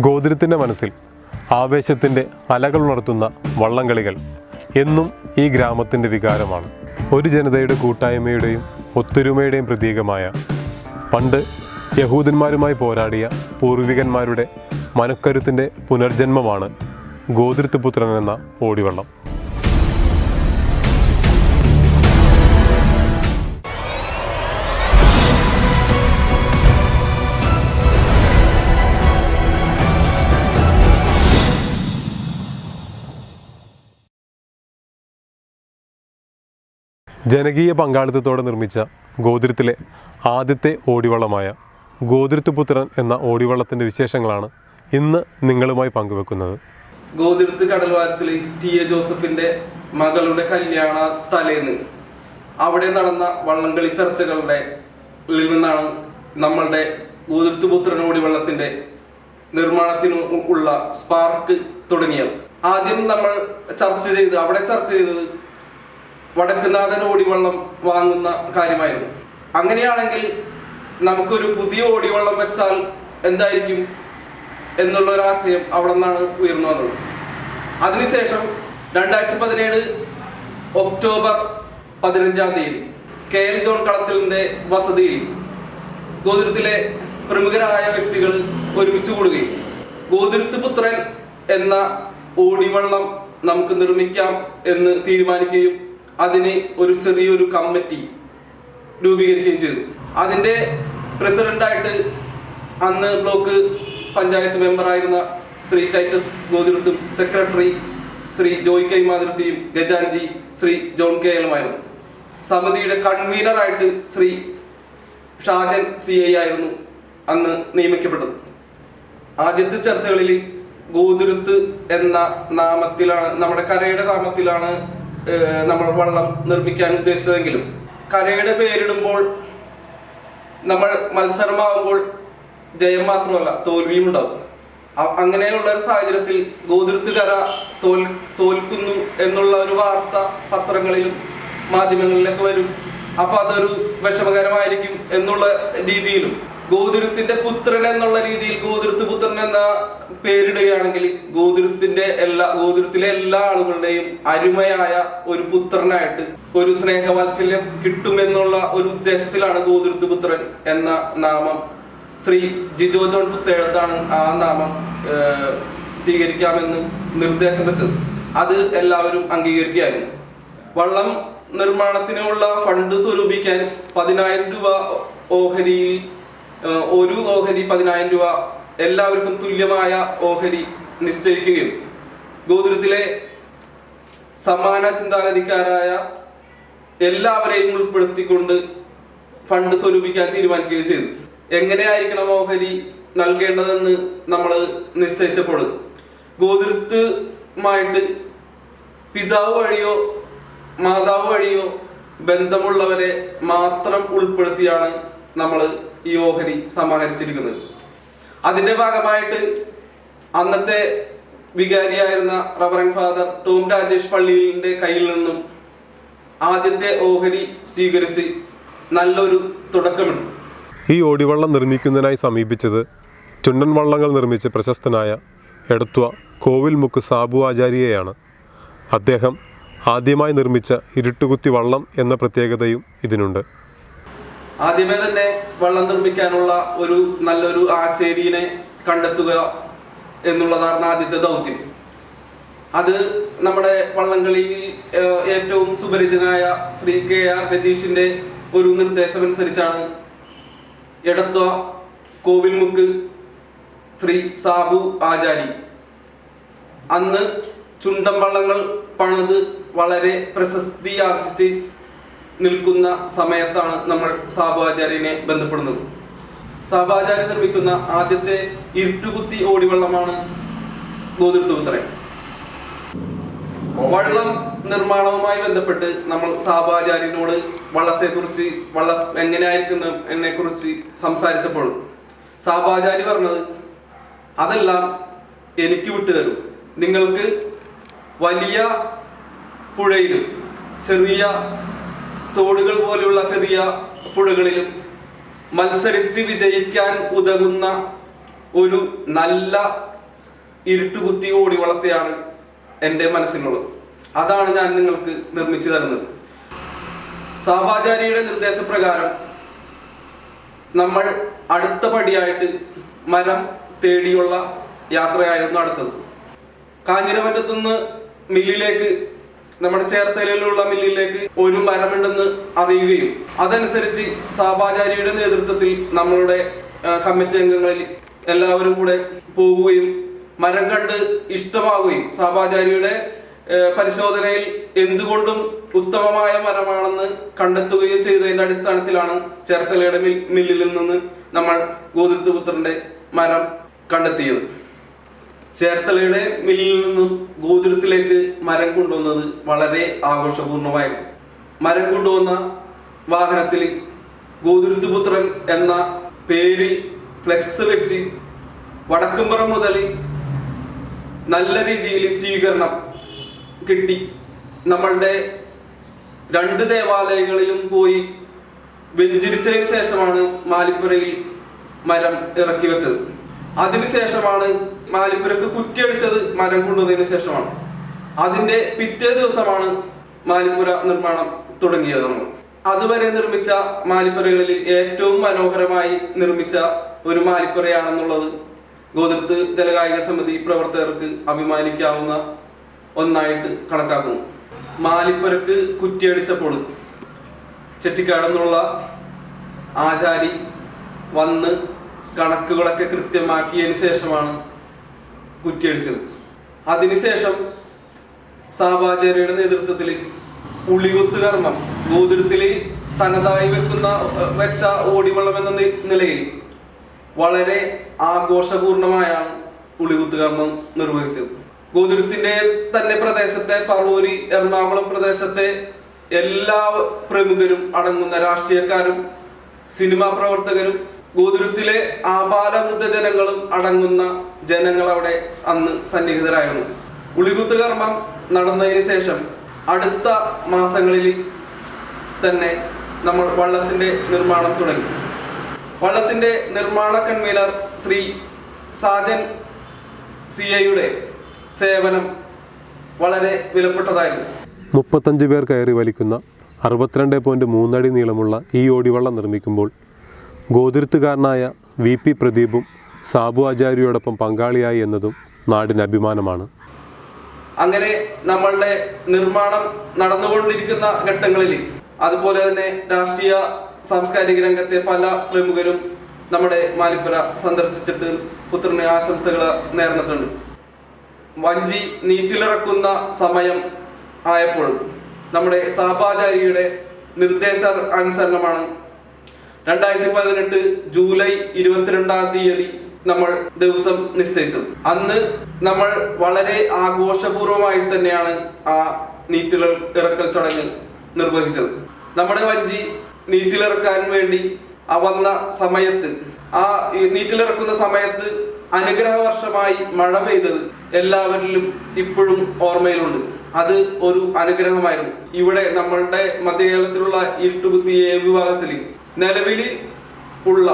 ഗോകുലത്തിന്റെ മനസ്സിൽ ആവേശത്തിന്റെ അലകൾ ഉണർത്തുന്ന വള്ളംകളികൾ എന്നും ഈ ഗ്രാമത്തിന്റെ വികാരമാണ്. ഒരു ജനതയുടെ കൂട്ടായ്മയുടെയും ഒത്തൊരുമയുടെയും പ്രതീകമായ പണ്ട് യഹൂദന്മാരുമായി പോരാടിയ പൂർവികന്മാരുടെ മനക്കരുത്തിന്റെ പുനർജന്മമാണ് ഗോതിരത്ത് പുത്രൻ എന്ന ഓടിവള്ളം. ജനകീയ പങ്കാളിത്തത്തോടെ നിർമ്മിച്ച ഗോതിരത്തിലെ ആദ്യത്തെ ഓടിവള്ളമായ ഗോതിരത്തുപുത്രൻ എന്ന ഓടിവള്ളത്തിന്റെ വിശേഷങ്ങളാണ് ഇന്ന് നിങ്ങളുമായി പങ്കുവെക്കുന്നത്. ഗോതിരത്ത് കടൽവാരത്തിൽ ടി. എ. ജോസഫിന്റെ മകളുടെ കല്യാണ തലേന്ന് അവിടെ നടന്ന വള്ളംകളി ചർച്ചകളുടെ നിന്നാണ് നമ്മളുടെ ഗോതിരത്ത് പുത്രനോടി വെള്ളത്തിന്റെ നിർമ്മാണത്തിന് ഉള്ള സ്പാർക്ക് തുടങ്ങിയത്. ആദ്യം നമ്മൾ ചർച്ച ചെയ്ത് അവിടെ ചർച്ച ചെയ്തത് വടക്കുനാഥൻ ഓടിവള്ളം വാങ്ങുന്ന കാര്യമായിരുന്നു. അങ്ങനെയാണെങ്കിൽ നമുക്കൊരു പുതിയ ഓടിവള്ളം വെച്ചാൽ എന്തായിരിക്കും എന്നുള്ള ഒരു ആശയം അവിടെ നിന്നാണ് ഉയർന്നു വന്നത്. അതിനുശേഷം രണ്ടായിരത്തി പതിനേഴ് ഒക്ടോബർ പതിനഞ്ചാം തീയതി കെ എൽ ജോൺ കളത്തിലിന്റെ വസതിയിൽ ഗോതിരത്തിലെ പ്രമുഖരായ വ്യക്തികൾ ഒരുമിച്ച് കൂടുകയും ഗോതിരത്ത് പുത്രൻ എന്ന ഓടിവള്ളം നമുക്ക് നിർമ്മിക്കാം എന്ന് തീരുമാനിക്കുകയും അതിന് ഒരു ചെറിയൊരു കമ്മിറ്റി രൂപീകരിക്കുകയും ചെയ്തു. അതിന്റെ പ്രസിഡന്റായിട്ട് അന്ന് ബ്ലോക്ക് പഞ്ചായത്ത് മെമ്പറായിരുന്ന ശ്രീ ടൈറ്റസ് ഗോതിരത്തും സെക്രട്ടറി ശ്രീ ജോയ് കൈമാതിരത്തിയും ഗജാൻജി ശ്രീ ജോൺ കെ എലുമായിരുന്നു സമിതിയുടെ കൺവീനറായിട്ട് ശ്രീ ഷാജൻ സി ഐ ആയിരുന്നു അന്ന് നിയമിക്കപ്പെട്ടത്. ആദ്യത്തെ ചർച്ചകളിൽ ഗോതിരുത്ത് എന്ന നാമത്തിലാണ് നമ്മുടെ കരയുടെ നാമത്തിലാണ് നമ്മൾ വള്ളം നിർമ്മിക്കാൻ ഉദ്ദേശിച്ചതെങ്കിലും കലയുടെ പേരിടുമ്പോൾ നമ്മൾ മത്സരമാകുമ്പോൾ ജയം മാത്രമല്ല തോൽവിയും ഉണ്ടാവും. അങ്ങനെയുള്ള ഒരു സാഹചര്യത്തിൽ ഗോതിരുത്ത് കര തോൽ തോൽക്കുന്നു എന്നുള്ള ഒരു വാർത്ത പത്രങ്ങളിലും മാധ്യമങ്ങളിലൊക്കെ വരും. അപ്പൊ അതൊരു വിഷമകരമായിരിക്കും എന്നുള്ള രീതിയിലും ഗോതിരുത്തിന്റെ പുത്രൻ എന്നുള്ള രീതിയിൽ ഗോതിരുത്ത് പുത്രൻ എന്ന പേരിടുകയാണെങ്കിൽ ഗോതിരുത്തിന്റെ എല്ലാ ഗോതിരുത്തിലെ എല്ലാ ആളുകളുടെയും അരുമയായ ഒരു പുത്രനായിട്ട് ഒരു സ്നേഹവാത്സല്യം കിട്ടുമെന്നുള്ള ഒരു ഉദ്ദേശത്തിലാണ് ഗോതിരുത്ത് പുത്രൻ എന്ന നാമം. ശ്രീ ജിജോ ജോൺ പുത്തേഴത്താണ് ആ നാമം സ്വീകരിക്കാമെന്ന് നിർദ്ദേശം വെച്ചത്. അത് എല്ലാവരും അംഗീകരിക്കുകയായിരുന്നു. വള്ളം നിർമ്മാണത്തിനുള്ള ഫണ്ട് സ്വരൂപിക്കാൻ പതിനായിരം രൂപ ഓഹരിയിൽ ഒരു ഓഹരി പതിനായിരം രൂപ എല്ലാവർക്കും തുല്യമായ ഓഹരി നിശ്ചയിക്കുകയും ഗോകുലത്തിലെ സമാന ചിന്താഗതിക്കാരായ എല്ലാവരെയും ഉൾപ്പെടുത്തിക്കൊണ്ട് ഫണ്ട് സ്വരൂപിക്കാൻ തീരുമാനിക്കുകയും ചെയ്തു. എങ്ങനെയായിരിക്കണം ഓഹരി നൽകേണ്ടതെന്ന് നമ്മൾ നിശ്ചയിച്ചപ്പോൾ ഗോതിരത്തുമായിട്ട് പിതാവ് വഴിയോ മാതാവ് വഴിയോ ബന്ധമുള്ളവരെ മാത്രം ഉൾപ്പെടുത്തിയാണ് നമ്മൾ ഈ ഓഹരി സമാഹരിച്ചിരിക്കുന്നത്. അതിന്റെ ഭാഗമായിട്ട് അന്നത്തെ വികാരിയായിരുന്ന റവറൻ ഫാദർ ടോം രാജേഷ് പള്ളിയിലിന്റെ കയ്യിൽ നിന്നും ആദ്യത്തെ ഓഹരി സ്വീകരിച്ച് നല്ലൊരു തുടക്കമുണ്ട്. ഈ ഓടിവള്ളം നിർമ്മിക്കുന്നതിനായി സമീപിച്ചത് ചുണ്ടൻ വള്ളങ്ങൾ നിർമ്മിച്ച് പ്രശസ്തനായ എടത്വ കോവിൽമുക്ക് സാബു ആചാര്യയാണ് അദ്ദേഹം ആദ്യമായി നിർമ്മിച്ച ഇരുട്ടുകുത്തി വള്ളം എന്ന പ്രത്യേകതയും ഇതിനുണ്ട്. ആദ്യമേ തന്നെ വള്ളം നിർമ്മിക്കാനുള്ള ഒരു നല്ലൊരു ആശേരിനെ കണ്ടെത്തുക എന്നുള്ളതാണ് ആദ്യത്തെ ദൗത്യം. അത് നമ്മുടെ വള്ളംകളിയിൽ ഏറ്റവും സുപരിചിതനായ ശ്രീ കെ ആർ രതീഷിന്റെ ഒരു നിർദ്ദേശമനുസരിച്ചാണ് എടത്വ കോവിൽമുക്ക് ശ്രീ സാബു ആചാരി. അന്ന് ചുണ്ടൻ വള്ളങ്ങൾ പണിത് വളരെ പ്രശസ്തി ആർജിച്ച് നിൽക്കുന്ന സമയത്താണ് നമ്മൾ സാബാചാര്യനെ ബന്ധപ്പെടുന്നത്. സാബാചാര്യ നിർമ്മിക്കുന്ന ആദ്യത്തെ ഇരുട്ടുകുത്തി ഓടിവെള്ളമാണ് ഗോതിർത്തുപുത്രൻ. വള്ളം നിർമ്മാണവുമായി ബന്ധപ്പെട്ട് നമ്മൾ സാബാചാര്യനോട് വള്ളത്തെക്കുറിച്ച് വള്ളം എങ്ങനെയായിരിക്കുന്നു എന്നെ കുറിച്ച് സംസാരിച്ചപ്പോൾ സാബാചാര്യ പറഞ്ഞത് അതെല്ലാം എനിക്ക് വിട്ടുതരും. നിങ്ങൾക്ക് വലിയ പുഴയിലും ചെറിയ തോടുകൾ പോലെയുള്ള ചെറിയ പുഴകളിലും മത്സരിച്ച് വിജയിക്കാൻ ഉതകുന്ന ഒരു നല്ല ഇരുട്ടുകുത്തി ഓടി വളർത്തിയാണ് എന്റെ മനസ്സിനുള്ളത് അതാണ് ഞാൻ നിങ്ങൾക്ക് നിർമ്മിച്ചു തരുന്നത്. സാബാചാരിയുടെ നിർദ്ദേശപ്രകാരം നമ്മൾ അടുത്ത പടിയായിട്ട് മരം തേടിയുള്ള യാത്രയായിരുന്നു അടുത്തത്. കാഞ്ഞിരമറ്റത്തുനിന്ന് മില്ലിലേക്ക് നമ്മുടെ ചേർത്തലയിലുള്ള മില്ലിലേക്ക് ഒരു മരമുണ്ടെന്ന് അറിയുകയും അതനുസരിച്ച് സാബാചാരിയുടെ നേതൃത്വത്തിൽ നമ്മളുടെ കമ്മിറ്റി അംഗങ്ങളിൽ എല്ലാവരും കൂടെ പോവുകയും മരം കണ്ട് ഇഷ്ടമാവുകയും സാബാചാരിയുടെ പരിശോധനയിൽ എന്തുകൊണ്ടും ഉത്തമമായ മരമാണെന്ന് കണ്ടെത്തുകയും ചെയ്തതിന്റെ അടിസ്ഥാനത്തിലാണ് ചേർത്തലയുടെ മില്ലിൽ നിന്ന് നമ്മൾ ഗോതിരത്തുപുത്രന്റെ മരം കണ്ടെത്തിയത്. ചേർത്തലയുടെ മില്ലിൽ നിന്നും ഗോതിരത്തിലേക്ക് മരം കൊണ്ടുവന്നത് വളരെ ആഘോഷപൂർണമായിരുന്നു. മരം കൊണ്ടുവന്ന വാഹനത്തിൽ ഗോതിരത്തുപുത്രൻ എന്ന പേരിൽ ഫ്ലെക്സ് വെച്ച് വടക്കുംപുറം മുതൽ നല്ല രീതിയിൽ സ്വീകരണം കിട്ടി. നമ്മളുടെ രണ്ട് ദേവാലയങ്ങളിലും പോയി വെഞ്ചരിച്ചതിന് ശേഷമാണ് മാലിപ്പുരയിൽ മരം ഇറക്കി വെച്ചത്. അതിനുശേഷമാണ് മാലിപ്പുരക്ക് കുറ്റിയടിച്ചത് മരം കൊണ്ടുവന്നതിന് ശേഷമാണ്. അതിന്റെ പിറ്റേ ദിവസമാണ് മാലിപ്പുര നിർമ്മാണം തുടങ്ങിയത്. നമ്മൾ അതുവരെ നിർമ്മിച്ച മാലിപ്പുരകളിൽ ഏറ്റവും മനോഹരമായി നിർമ്മിച്ച ഒരു മാലിപ്പുരയാണെന്നുള്ളത് ഗോതിർത്ത് ജലകായിക സമിതി പ്രവർത്തകർക്ക് അഭിമാനിക്കാവുന്ന ഒന്നായിട്ട് കണക്കാക്കുന്നു. മാലിപ്പുരക്ക് കുറ്റിയടിച്ചപ്പോൾ ചെട്ടിക്കാടെന്നുള്ള ആചാരി വന്ന് കണക്കുകളൊക്കെ കൃത്യമാക്കിയതിന് ശേഷമാണ് കുറ്റിയടിച്ചത്. അതിനുശേഷം സാബാചാര്യയുടെ നേതൃത്വത്തിൽ ഉളികുത്ത് കർമ്മം ഗോതിരത്തിൽ തനതായി വെക്കുന്ന വെച്ച ഓടിവെള്ളം എന്ന നിലയിൽ വളരെ ആഘോഷപൂർണമായാണ് ഉളികുത്ത് കർമ്മം നിർവഹിച്ചത്. ഗോതിരത്തിന്റെ തന്നെ പ്രദേശത്തെ പറവൂരി എറണാകുളം പ്രദേശത്തെ എല്ലാ പ്രമുഖരും അടങ്ങുന്ന രാഷ്ട്രീയക്കാരും സിനിമാ പ്രവർത്തകരും ഗോതുരത്തിലെ ആപാല വൃദ്ധജനങ്ങളും അടങ്ങുന്ന ജനങ്ങൾ അവിടെ അന്ന് സന്നിഹിതരായിരുന്നു. ഉളികുത്ത് കർമ്മം നടന്നതിന് ശേഷം അടുത്ത മാസങ്ങളിൽ തന്നെ നമ്മൾ വള്ളത്തിന്റെ നിർമ്മാണം തുടങ്ങി. വള്ളത്തിന്റെ നിർമ്മാണ കൺവീനർ ശ്രീ സാജൻ സി ഐയുടെ സേവനം വളരെ വിലപ്പെട്ടതായിരുന്നു. മുപ്പത്തഞ്ച് പേർ കയറി വലിക്കുന്ന അറുപത്തിരണ്ട് പോയിന്റ് മൂന്നടി നീളമുള്ള ഈ ഓടിവള്ളം നിർമ്മിക്കുമ്പോൾ ഗോതിരുത്തുകാരനായ വി പി പ്രദീപും സാബു ആചാര്യയോടൊപ്പം പങ്കാളിയായി എന്നതും നാടിന് അഭിമാനമാണ്. അങ്ങനെ നമ്മളുടെ നിർമ്മാണം നടന്നുകൊണ്ടിരിക്കുന്ന ഘട്ടങ്ങളിൽ അതുപോലെ തന്നെ രാഷ്ട്രീയ സാംസ്കാരിക രംഗത്തെ പല പ്രമുഖരും നമ്മുടെ മാലിപ്പുര സന്ദർശിച്ചിട്ട് പുത്രന് ആശംസകൾ നേർന്നിട്ടുണ്ട്. വഞ്ചി നീറ്റിലിറക്കുന്ന സമയം ആയപ്പോൾ നമ്മുടെ സാബാചാരിയുടെ നിർദ്ദേശ അനുസരണമാണ് രണ്ടായിരത്തി പതിനെട്ട് ജൂലൈ ഇരുപത്തിരണ്ടാം തീയതി നമ്മൾ ദിവസം നിശ്ചയിച്ചത്. അന്ന് നമ്മൾ വളരെ ആഘോഷപൂർവമായിട്ട് തന്നെയാണ് ആ നീറ്റിൽ ഇറക്കൽ ചടങ്ങ് നിർവഹിച്ചത്. നമ്മുടെ വഞ്ചി നീറ്റിലിറക്കാൻ വേണ്ടി ആ വന്ന സമയത്ത് ആ നീറ്റിലിറക്കുന്ന സമയത്ത് അനുഗ്രഹ വർഷമായി മഴ പെയ്തത് എല്ലാവരിലും ഇപ്പോഴും ഓർമ്മയിലുണ്ട്. അത് ഒരു അനുഗ്രഹമായിരുന്നു. ഇവിടെ നമ്മളുടെ മധ്യകേരളത്തിലുള്ള ഇരുട്ടുകുത്തി എ വിഭാഗത്തിൽ നിലവിൽ ഉള്ള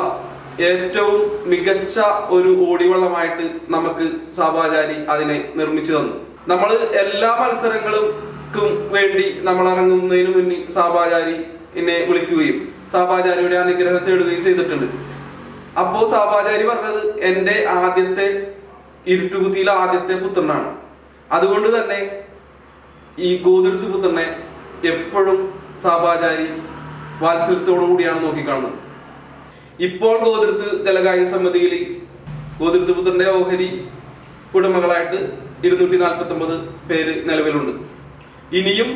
ഏറ്റവും മികച്ച ഒരു ഓടിവള്ളമായിട്ട് നമുക്ക് സാബാചാരി അതിനെ നിർമ്മിച്ചു തന്നു. നമ്മൾ എല്ലാ മത്സരങ്ങൾക്കും വേണ്ടി നമ്മൾ ഇറങ്ങുന്നതിന് മുന്നേ സാബാചാരി എന്നെ വിളിക്കുകയും സാബാചാരിയുടെ അനുഗ്രഹം തേടുകയും ചെയ്തിട്ടുണ്ട്. അപ്പോൾ സാബാചാരി പറഞ്ഞത് എന്റെ ആദ്യത്തെ ഇരുട്ടുകുത്തിയിലെ ആദ്യത്തെ പുത്രനാണ്. അതുകൊണ്ട് തന്നെ ഈ ഗോതിർത്ത് പുത്രനെ എപ്പോഴും സാബാചാരി വാത്സല്യത്തോടു കൂടിയാണ് നോക്കിക്കാണുന്നത് ഇപ്പോൾ ഗോതിർത്ത് ജലകായിക സമിതിയിൽ ഗോതിർത്ത് പുത്രന്റെ ഓഹരി ഉടമകളായിട്ട് ഇരുന്നൂറ്റി നാൽപ്പത്തി ഒമ്പത് പേര് നിലവിലുണ്ട്. ഇനിയും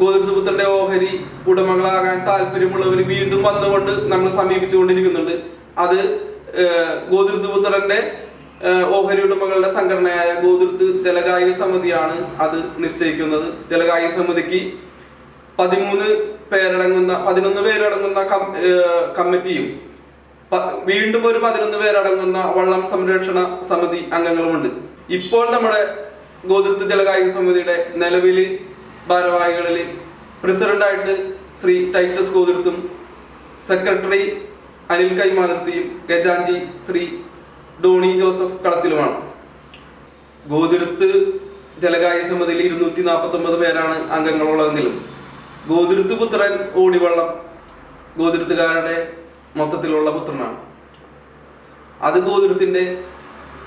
ഗോതിർത്ത് പുത്രന്റെ ഓഹരി ഉടമകളാകാൻ താല്പര്യമുള്ളവർ വീണ്ടും വന്നുകൊണ്ട് നമ്മൾ സമീപിച്ചുകൊണ്ടിരിക്കുന്നുണ്ട്. അത് ഗോതിർത്ത് പുത്രന്റെ ഓഹരി ഉടമകളുടെ സംഘടനയായ ഗോതിർത്ത് ജലകായിക സമിതിയാണ് അത് നിശ്ചയിക്കുന്നത്. ജലകായിക സമിതിക്ക് പതിമൂന്ന് പേരടങ്ങുന്ന പതിനൊന്ന് പേരടങ്ങുന്ന കമ്മിറ്റിയും വീണ്ടും ഒരു പതിനൊന്ന് പേരടങ്ങുന്ന വള്ളം സംരക്ഷണ സമിതി അംഗങ്ങളുമുണ്ട്. ഇപ്പോൾ നമ്മുടെ ഗോതൃത്വ ജലകായിക സമിതിയുടെ നിലവിൽ ഭാരവാഹികളിൽ പ്രസിഡന്റായിട്ട് ശ്രീ ടൈറ്റസ് ഗോതൃത്വം സെക്രട്ടറി അനിൽ കൈമാതിർത്തിയും ഗജാഞ്ചി ശ്രീ ഡോണി ജോസഫ് കളത്തിലുമാണ്. ഗോതിരുത്ത് ജലകായ സമിതിയിൽ ഇരുന്നൂറ്റി നാൽപ്പത്തി ഒമ്പത് പേരാണ് അംഗങ്ങളുള്ളതെങ്കിലും ഗോതിരുത്ത് പുത്രൻ ഓടിവള്ളം. ഗോതിരുത്തുകാരുടെ മൊത്തത്തിലുള്ള പുത്രനാണ്. അത് ഗോതിരുത്തിന്റെ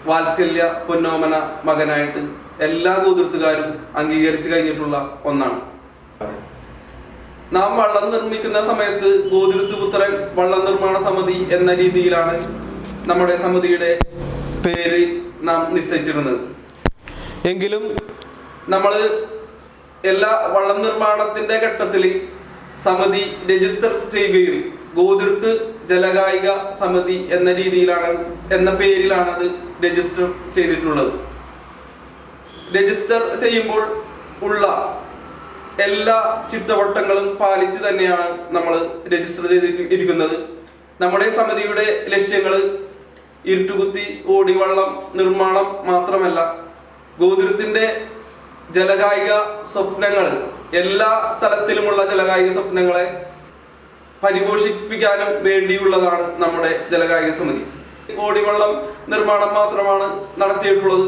വാത്സല്യ പൊന്നോമന മകനായിട്ട് എല്ലാ ഗോതിരുത്തുകാരും അംഗീകരിച്ചു കഴിഞ്ഞിട്ടുള്ള ഒന്നാണ്. നാം വള്ളം നിർമ്മിക്കുന്ന സമയത്ത് ഗോതിരുത്ത് പുത്രൻ വള്ളം നിർമ്മാണ സമിതി എന്ന രീതിയിലാണ് നമ്മുടെ സമിതിയുടെ പേര് നാം നിശ്ചയിച്ചിരുന്നത്. എങ്കിലും നമ്മൾ എല്ലാ വള്ളം നിർമ്മാണത്തിന്റെ ഘട്ടത്തിൽ സമിതി രജിസ്റ്റർ ചെയ്യുകയും ഗോതിർത്ത് ജലകായിക സമിതി എന്ന രീതിയിലാണ് എന്ന പേരിലാണ് അത് രജിസ്റ്റർ ചെയ്തിട്ടുള്ളത്. രജിസ്റ്റർ ചെയ്യുമ്പോൾ ഉള്ള എല്ലാ ചിട്ടവട്ടങ്ങളും പാലിച്ച് തന്നെയാണ് നമ്മൾ രജിസ്റ്റർ ചെയ്തിരിക്കുന്നത് നമ്മുടെ സമിതിയുടെ ലക്ഷ്യങ്ങൾ ഇരുട്ടുകുത്തി ഓടിവള്ളം നിർമ്മാണം മാത്രമല്ല ഗോതിരത്തിന്റെ ജലകായിക സ്വപ്നങ്ങൾ എല്ലാ തലത്തിലുമുള്ള ജലകായിക സ്വപ്നങ്ങളെ പരിപോഷിപ്പിക്കാനും വേണ്ടിയുള്ളതാണ് നമ്മുടെ ജലകായിക സമിതി. ഓടിവള്ളം നിർമ്മാണം മാത്രമാണ് നടത്തിയിട്ടുള്ളത്.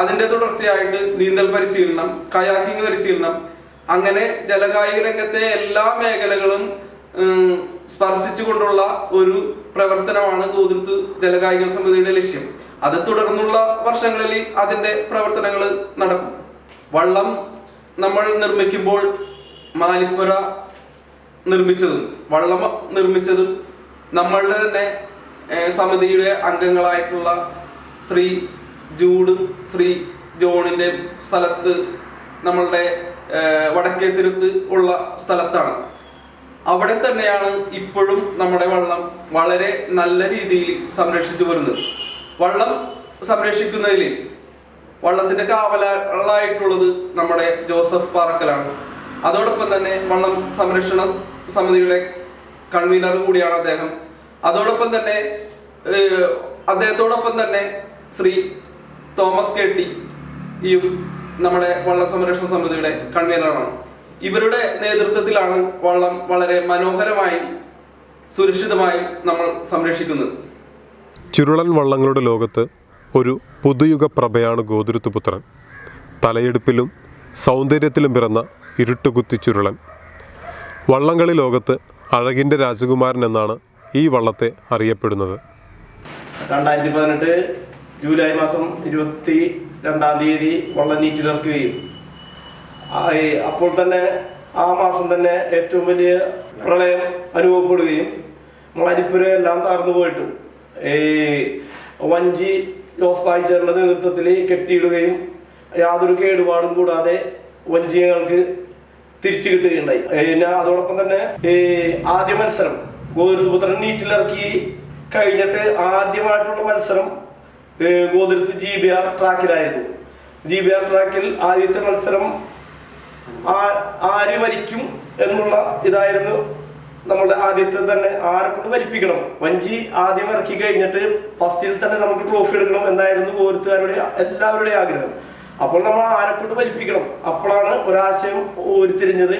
അതിന്റെ തുടർച്ചയായിട്ട് നീന്തൽ പരിശീലനം കയാക്കിംഗ് പരിശീലനം അങ്ങനെ ജലകായിക രംഗത്തെ എല്ലാ മേഖലകളും സ്പർശിച്ചുകൊണ്ടുള്ള ഒരു പ്രവർത്തനമാണ് ഗോതിർത്ത് ജലകായിക സമിതിയുടെ ലക്ഷ്യം. അത് തുടർന്നുള്ള വർഷങ്ങളിൽ അതിന്റെ പ്രവർത്തനങ്ങൾ നടക്കും. വള്ളം നമ്മൾ നിർമ്മിക്കുമ്പോൾ മാലിപ്പുര നിർമ്മിച്ചതും വള്ളം നിർമ്മിച്ചതും നമ്മളുടെ തന്നെ സമിതിയുടെ അംഗങ്ങളായിട്ടുള്ള ശ്രീ ജൂഡും ശ്രീ ജോണിന്റെ സ്ഥലത്ത് നമ്മളുടെ വടക്കേ തിരുത്ത് ഉള്ള സ്ഥലത്താണ്. അവിടെ തന്നെയാണ് ഇപ്പോഴും നമ്മുടെ വള്ളം വളരെ നല്ല രീതിയിൽ സംരക്ഷിച്ചു വരുന്നത്. വള്ളം സംരക്ഷിക്കുന്നതിൽ വള്ളത്തിന്റെ കാവലായിട്ടുള്ളത് നമ്മുടെ ജോസഫ് പാറക്കലാണ്. അതോടൊപ്പം തന്നെ വള്ളം സംരക്ഷണ സമിതിയുടെ കൺവീനർ കൂടിയാണ് അദ്ദേഹം. അതോടൊപ്പം തന്നെ അദ്ദേഹത്തോടൊപ്പം തന്നെ ശ്രീ തോമസ് കെ ടി നമ്മുടെ വള്ളം സംരക്ഷണ സമിതിയുടെ കൺവീനറാണ് ഇവരുടെ നേതൃത്വത്തിലാണ് വള്ളം വളരെ മനോഹരമായി സുരക്ഷിതമായി നമ്മൾ സംരക്ഷിക്കുന്നത്. ചുരുളൻ വള്ളങ്ങളുടെ ലോകത്ത് ഒരു പുതുയുഗ പ്രഭയാണ് ഗോതിരുത്തുപുത്രൻ. തലയെടുപ്പിലും സൗന്ദര്യത്തിലും പിറന്ന ഇരുട്ടുകുത്തി ചുരുളൻ വള്ളംകളി ലോകത്ത് അഴകിന്റെ രാജകുമാരൻ എന്നാണ് ഈ വള്ളത്തെ അറിയപ്പെടുന്നത്. രണ്ടായിരത്തി പതിനെട്ട് ജൂലൈ മാസം ഇരുപത്തി രണ്ടാം തീയതി വള്ളം നീറ്റിലിറക്കുകയും അപ്പോൾ തന്നെ ആ മാസം തന്നെ ഏറ്റവും വലിയ പ്രളയം അനുഭവപ്പെടുകയും. മാരിപ്പുര എല്ലാം തകർന്നു പോയിട്ടും. ഈ വഞ്ചി ജോസ് പായിച്ചറിന്റെ നേതൃത്വത്തിൽ കെട്ടിയിടുകയും യാതൊരു കേടുപാടും കൂടാതെ വഞ്ചിയങ്ങൾക്ക് തിരിച്ചു കിട്ടുകയുണ്ടായി. പിന്നെ അതോടൊപ്പം തന്നെ ഈ ആദ്യ മത്സരം ഗോതിരത്തുപുത്രൻ നീറ്റിലിറക്കി കഴിഞ്ഞിട്ട് ആദ്യമായിട്ടുള്ള മത്സരം ഗോതിരത്ത് ജി ബി ആർ ട്രാക്കിലായിരുന്നു. ജി ബി ആർ ട്രാക്കിൽ ആദ്യത്തെ മത്സരം ആര് വലിക്കും എന്നുള്ള ഇതായിരുന്നു നമ്മുടെ ആദ്യത്തെ തന്നെ ആരെ കൊണ്ട് വലിപ്പിക്കണം. വഞ്ചി ആദ്യം ഇറക്കി കഴിഞ്ഞിട്ട് ഫസ്റ്റിൽ തന്നെ നമുക്ക് ട്രോഫി എടുക്കണം എന്നായിരുന്നു ഓരോരുത്തരുടെ എല്ലാവരുടെയും ആഗ്രഹം. അപ്പോൾ നമ്മൾ ആരെ കൊണ്ട് വലിപ്പിക്കണം? അപ്പോഴാണ് ഒരാശയം ഉരുത്തിരിഞ്ഞത്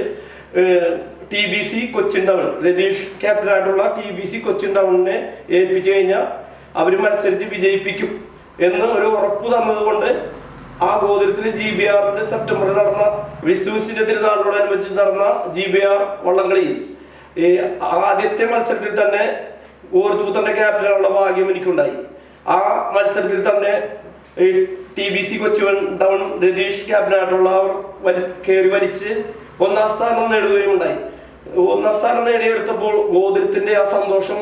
T B C Cochin town. Ratheesh ക്യാപ്റ്റനായിട്ടുള്ള T B C Cochin ടൗണിനെ ഏൽപ്പിച്ചു കഴിഞ്ഞാൽ അവർ മത്സരിച്ച് വിജയിപ്പിക്കും എന്ന് ഒരു ഉറപ്പ് തന്നതുകൊണ്ട് ആ ഗോതിരത്തിൽ ജി ബി ആറിന്റെ സെപ്റ്റംബറിൽ നടന്ന വിസ്തുവിന്റെ തിരുനാളിനോടനുബന്ധിച്ച് നടന്ന ജി ബി ആർ വള്ളംകളിയിൽ ഈ ആദ്യത്തെ മത്സരത്തിൽ തന്നെ ഗോർത്തുപുത്തന്റെ ക്യാപ്റ്റനുള്ള ഭാഗ്യം എനിക്കുണ്ടായി. ആ മത്സരത്തിൽ തന്നെ T B C Cochin town Ratheesh ക്യാപ്റ്റനായിട്ടുള്ള അവർ വലി കയറി വലിച്ച് ഒന്നാം സ്ഥാനം നേടുകയും ഉണ്ടായി. ഒന്നാം സ്ഥാനം നേടിയെടുത്തപ്പോൾ ഗോതിരത്തിന്റെ ആ സന്തോഷം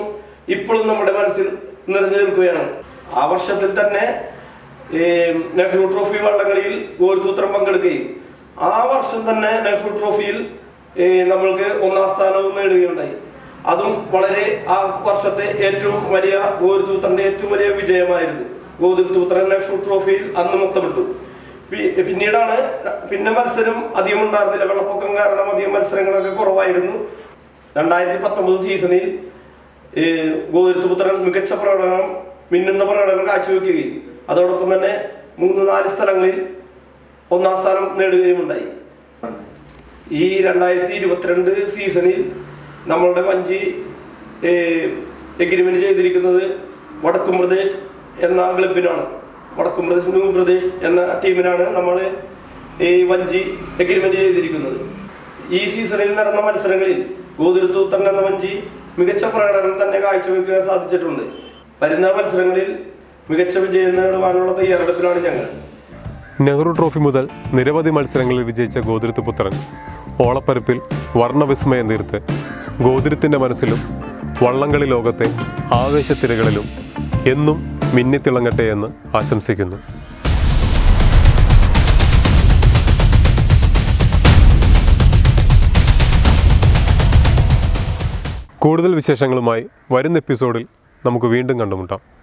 ഇപ്പോഴും നമ്മുടെ മനസ്സിൽ നിറഞ്ഞു നിൽക്കുകയാണ്. ആ വർഷത്തിൽ തന്നെ നെഹ്റു ട്രോഫി വള്ളംകളിയിൽ ഗോരുത്തൂത്രം പങ്കെടുക്കുകയും ആ വർഷം തന്നെ നെഹ്റു ട്രോഫിയിൽ നമ്മൾക്ക് ഒന്നാം സ്ഥാനവും നേടുകയുണ്ടായി. അതും വളരെ ആ വർഷത്തെ ഏറ്റവും വലിയ ഗോതിരിത്തൂത്രന്റെ ഏറ്റവും വലിയ വിജയമായിരുന്നു. ഗോതിരിത്തൂത്രൻ നാഷണൽ ട്രോഫിയിൽ അന്ന് മൊത്തപ്പെട്ടു പിന്നീടാണ് പിന്നെ മത്സരം അധികം ഉണ്ടായിരുന്നില്ല. വെള്ളപ്പൊക്കം കാരണം അധികം മത്സരങ്ങളൊക്കെ കുറവായിരുന്നു. രണ്ടായിരത്തി പത്തൊമ്പത് സീസണിൽ ഗോതിരിത്തുപുത്രൻ മികച്ച പ്രകടനം മിന്നുന്ന പ്രകടനം കാഴ്ചവെക്കുകയും അതോടൊപ്പം തന്നെ മൂന്ന് നാല് സ്ഥലങ്ങളിൽ ഒന്നാം സ്ഥാനം നേടുകയും ഉണ്ടായി ഈ രണ്ടായിരത്തി ഇരുപത്തിരണ്ട് സീസണിൽ നമ്മളുടെ വഞ്ചി എഗ്രിമെന്റ് ചെയ്തിരിക്കുന്നത് വടക്കും പ്രദേശ് എന്ന ക്ലബിനാണ്. വടക്കും പ്രദേശ് ന്യൂ പ്രദേശ് എന്ന ടീമിനാണ് നമ്മൾ ഈ വഞ്ചി എഗ്രിമെന്റ് ചെയ്തിരിക്കുന്നത്. ഈ സീസണിൽ നടന്ന മത്സരങ്ങളിൽ ഗോതിരത്തൂത്തൻ എന്ന വഞ്ചി മികച്ച പ്രകടനം തന്നെ കാഴ്ചവെക്കാൻ സാധിച്ചിട്ടുണ്ട്. വരുന്ന മത്സരങ്ങളിൽ മികച്ച വിജയം നേടുവാനുള്ള തയ്യാറെടുപ്പിലാണ് ഞങ്ങൾ. നെഹ്റു ട്രോഫി മുതൽ നിരവധി മത്സരങ്ങളിൽ വിജയിച്ച ഗോതിരത്ത് പുത്രൻ ഓളപ്പരപ്പിൽ വർണവിസ്മയം തീർത്ത് ഗോതിരത്തിന്റെ മനസ്സിലും വള്ളംകളി ലോകത്തെ ആവേശത്തിരകളിലും എന്നും മിന്നിത്തിളങ്ങട്ടെ എന്ന് ആശംസിക്കുന്നു. കൂടുതൽ വിശേഷങ്ങളുമായി വരുന്ന എപ്പിസോഡിൽ നമുക്ക് വീണ്ടും കണ്ടുമുട്ടാം.